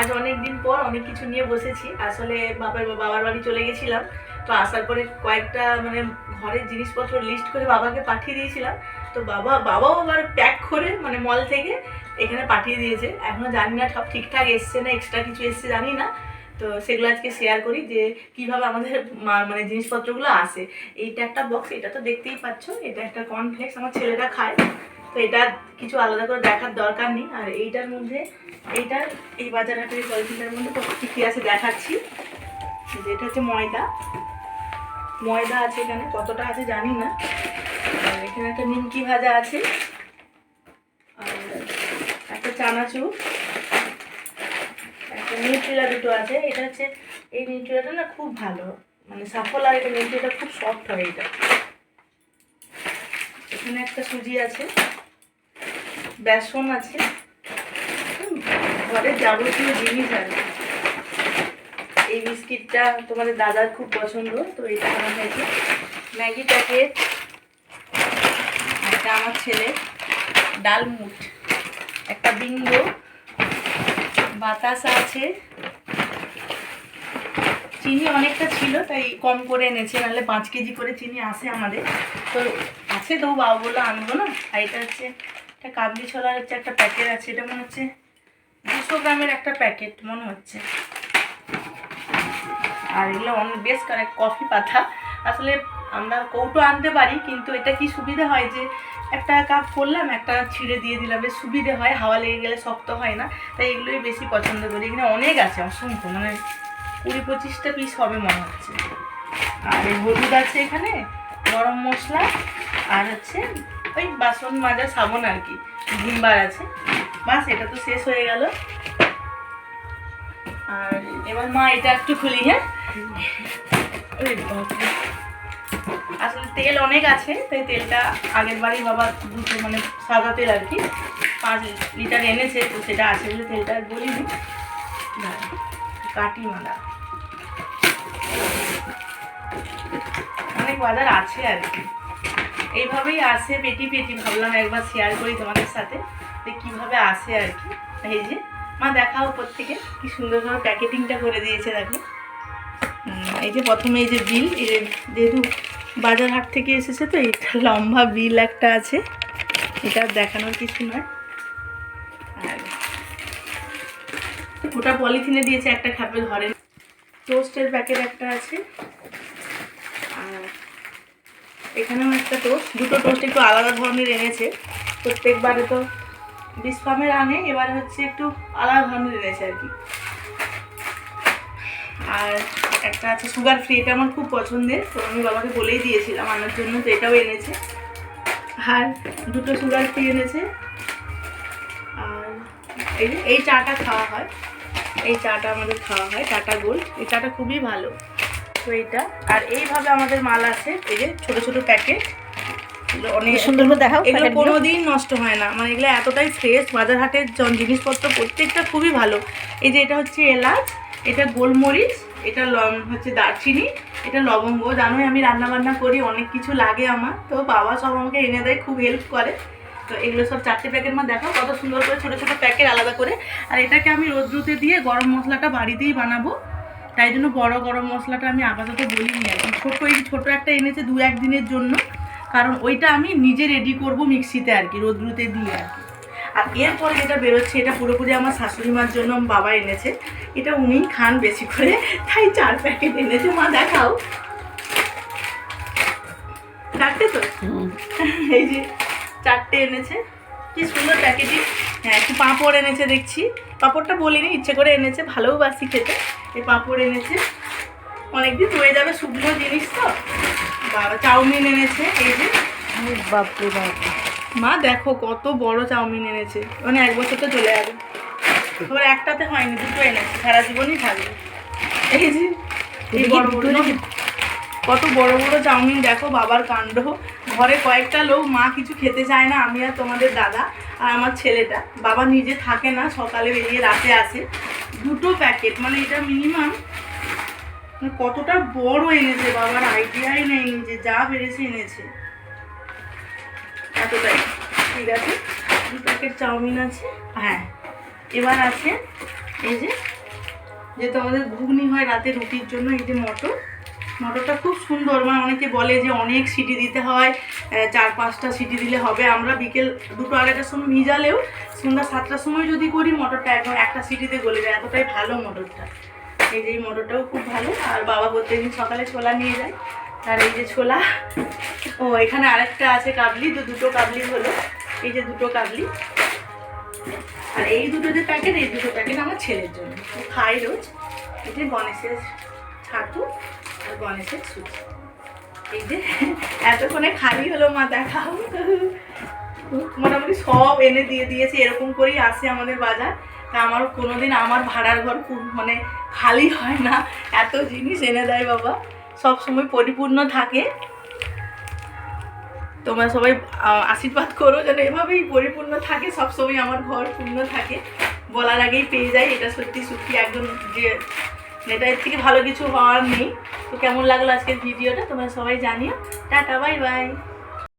আজ অনেক দিন পর অনেক কিছু নিয়ে বসেছি। আসলে বাবার বাবার বাড়ি চলে গেছিলাম। তো আসার পরে কয়েকটা মানে ঘরের জিনিসপত্র লিস্ট করে বাবাকে পাঠিয়ে দিয়েছিলাম। তো বাবা, বাবাও আবার প্যাক করে মানে মল থেকে এখানে পাঠিয়ে দিয়েছে। এখনও জানি না সব ঠিকঠাক এসছে না এক্সট্রা কিছু এসছে জানি না। তো সেগুলো আজকে শেয়ার করি যে কীভাবে আমাদের মানে জিনিসপত্রগুলো আসে। এইটা একটা বক্স এটা তো দেখতেই পাচ্ছ, এটা একটা কর্নফ্লেক্স আমার ছেলেটা খায়। তো এটা কিছু আলাদা করে দেখার দরকার নেই। আর এইটার মধ্যে এইটার এই বাজার হাটের পলিথিনটার মধ্যে কী কী আছে দেখাচ্ছি। যে এটা হচ্ছে ময়দা। ময়দা আছে এখানে, কতটা আছে জানি না। আর এখানে একটা নিমকি ভাজা আছে। আর একটা চানাচুর। নিউট্রিলা দুটো আছে, এটা হচ্ছে, এই নিউট্রিলাটা না খুব ভালো। মানে সাফল আর এটা নিউট্রিলাটা খুব সফট হয় এটা। এখানে একটা সুজি আছে, বেসন আছে ঘরের যাবতীয় জিনিস আছে। এই বিস্কিটটা তোমাদের দাদার খুব পছন্দ, তো এটা আমার হয়েছে ম্যাগি প্যাকেট একটা আমার ছেলে ডালমুট একটা বিঙ্গো বাতাসা আছে। চিনি অনেকটা ছিল, তাই কম করে এনেছে, নাহলে পাঁচ কেজি করে চিনি আসে আমাদের। তো আছে তো, বাবা বলল আনব না? আর এটা হচ্ছে একটা কাবলি ছোলার হচ্ছে একটা প্যাকেট আছে, এটা মনে হচ্ছে দুশো গ্রামের একটা প্যাকেট মনে হচ্ছে। আর এগুলো অনেক বেশ কফি পাতা। আসলে আমরা কৌটো আনতে পারি, কিন্তু এটা কি সুবিধা হয় যে একটা কাপ করলাম একটা ছিঁড়ে দিয়ে দিলাম। বেশ সুবিধে হয় হাওয়া লেগে গেলে শক্ত হয় না তাই এগুলোই বেশি পছন্দ করি। এখানে অনেক আছে অসংখ্য মানে কুড়ি পঁচিশটা পিস হবে মনে হচ্ছে। আর এই হলুদ আছে এখানে গরম মশলা আর হচ্ছে ওই বাসন মাজা সাবন আর কি ভিমবার আছে। বাস এটা তো শেষ হয়ে গেল। আর এবার মা এটা একটু খুলি হ্যাঁ? বাপরে। আসলে তেল অনেক আছে, তাই তেলটা আগের বারই বাবা দুটো মানে সাদা তেল আর কি, পাঁচ লিটার এনেছে, তো সেটা আছে বলে তেলটা আর বলিনি। কাটি মালা। অনেক বাজার আছে আর কি। এইভাবেই আসে পেটি পেটি, ভাবলাম একবার শেয়ার করি তোমাদের সাথে, যে কীভাবে আসে আর কি। এই যে, মা দেখাও উপর থেকে কি সুন্দরভাবে প্যাকেটিংটা করে দিয়েছে, দেখো। এই যে প্রথমে এই যে বিল যেহেতু বাজার হাট থেকে এসেছে তো, এটা লম্বা বিল একটা আছে। এটা দেখানোর কিছু নয়। আর ওটা পলিথিনে দিয়েছে একটা খাপে ধরে টোস্টের প্যাকেট একটা আছে। আর এখানেও একটা টোস্ট। দুটো টোস্ট একটু আলাদা ধরনের এনেছে। প্রত্যেকবারে তো বিসফামের আনে, এবার হচ্ছে একটু আলাদা ধরনের এনেছে আর কি। আর একটা আছে সুগার ফ্রি এটা আমার খুব পছন্দের। তো আমি বাবাকে বলেই দিয়েছিলাম আনার জন্য তো এটাও এনেছে। আর দুটো সুগার ফ্রি এনেছে। আর এই যে এই চাটা খাওয়া হয়। এই চাটা আমাদের খাওয়া হয় টাটা গোল্ড। এই চাটা খুবই ভালো। তো এইটা আর এইভাবে আমাদের মাল আছে এই যে ছোটো ছোটো প্যাকেট। অনেক সুন্দর করে দেখাও এগুলো। কোনোদিন নষ্ট হয় না। মানে এগুলো এতটাই ফ্রেশ বাজার হাটের জিনিসপত্র প্রত্যেকটা খুবই ভালো। এই যে এটা হচ্ছে এলাচ এটা গোলমরিচ এটা হচ্ছে দারচিনি, এটা লবঙ্গ। জানোই আমি রান্না বান্না করি, অনেক কিছু লাগে আমার। তো বাবা সব আমাকে এনে দেয়, খুব হেল্প করে। তো এগুলো সব চারটে প্যাকেট মা দেখো, কত সুন্দর করে ছোটো ছোটো প্যাকেট আলাদা করে। আর এটাকে আমি রোদ্রুতে দিয়ে গরম মশলাটা বাড়িতেই বানাবো। তাই জন্য বড় গরম মশলাটা আমি আপাতত বলিনি আর ছোটো এই ছোটো একটা এনেছে দু এক দিনের জন্য। কারণ ওইটা আমি নিজে রেডি করব মিক্সিতে আর কি, রোদ্রুতে দিয়ে আর কি। আর এরপরে যেটা বেরোচ্ছে, এটা পুরোপুরি আমার শাশুড়ি মার জন্য বাবা এনেছে। এটা উনিই খান বেশি করে তাই চার প্যাকেট এনেছে মা দেখাও। চারটে তো? এই যে চারটে এনেছে কি সুন্দর প্যাকেটিং হ্যাঁ একটু পাঁপড় এনেছে দেখছি। পাঁপড়টা বলিনি ইচ্ছে করে এনেছে ভালোও বাসি খেতে। এই পাঁপড় এনেছে। অনেকদিন হয়ে যাবে শুকনো জিনিস তো। বাবা চাউমিন এনেছে এই যে। বাপরে বাপ। মা দেখো কত বড় চাউমিন এনেছে। মানে এক বছর তো চলে যাবে। এবার একটাতে হয়নি দুটো এনেছে সারা জীবনই থাকবে। এই যে এই বড় বড় কত বড় বড় চাউমিন দেখো বাবার কাণ্ড। ঘরে কয়েকটা লোক মা কিছু খেতে চায় না আমি আর তোমাদের দাদা আর আমার ছেলেটা। বাবা নিজে থাকে না সকালে বেরিয়ে রাতে আসে। দুটো প্যাকেট মানে এটা মিনিমাম কতটা বড় এনেছে বাবার আইডিয়াই নেই যে যা বেড়েছে এনেছে। এতটাই। ঠিক আছে? দু প্যাকেট চাউমিন আছে। হ্যাঁ। এবার আছে এই যে, যেহেতু আমাদের ঘুগনি হয় রাতে রুটির জন্য, এই যে মটর। মটরটা খুব সুন্দর মানে অনেকে বলে যে অনেক সিটি দিতে হয় চার পাঁচটা সিটি দিলে হবে। আমরা বিকেল দুটো আড়াইটার সময় ভিজালেও সন্ধ্যা সাতটার সময় যদি করি, মটরটা একদম একটা সিটিতে গলে যায়। এতটাই ভালো মটরটা। এই যে এই মটরটাও খুব ভালো। আর বাবা প্রত্যেকদিন সকালে ছোলা নিয়ে যায়। আর এই যে ছোলা, ও এখানে আরেকটা আছে কাবলি তো দুটো কাবলি হলো। এই যে দুটো কাবলি। আর এই দুটো যে প্যাকেট এই দুটো প্যাকেট আমার ছেলের জন্য। খাই রোজ এই যে গণেশের ছাতু আর গণেশের সুজি। এই যে এতক্ষণে খালি হলো মা দেখাও মোটামুটি সব এনে দিয়ে দিয়েছে, এরকম করেই আসে আমাদের বাজার। তা আমার কোনোদিন আমার ভাড়ার ঘর খুব মানে খালি হয় না। এত জিনিস এনে দেয় বাবা। সব সময় পরিপূর্ণ থাকে। তোমরা সবাই আশীর্বাদ করো যেন এভাবেই পরিপূর্ণ থাকে সব সময় আমার ঘর পূর্ণ থাকে। বলার আগেই পেয়ে যাই, এটা সত্যি সত্যি একদম যে এটা এর থেকে ভালো কিছু হওয়ার নেই। তো কেমন লাগল আজকের ভিডিওটা? তোমরা সবাই জানিও। Tata, bye bye.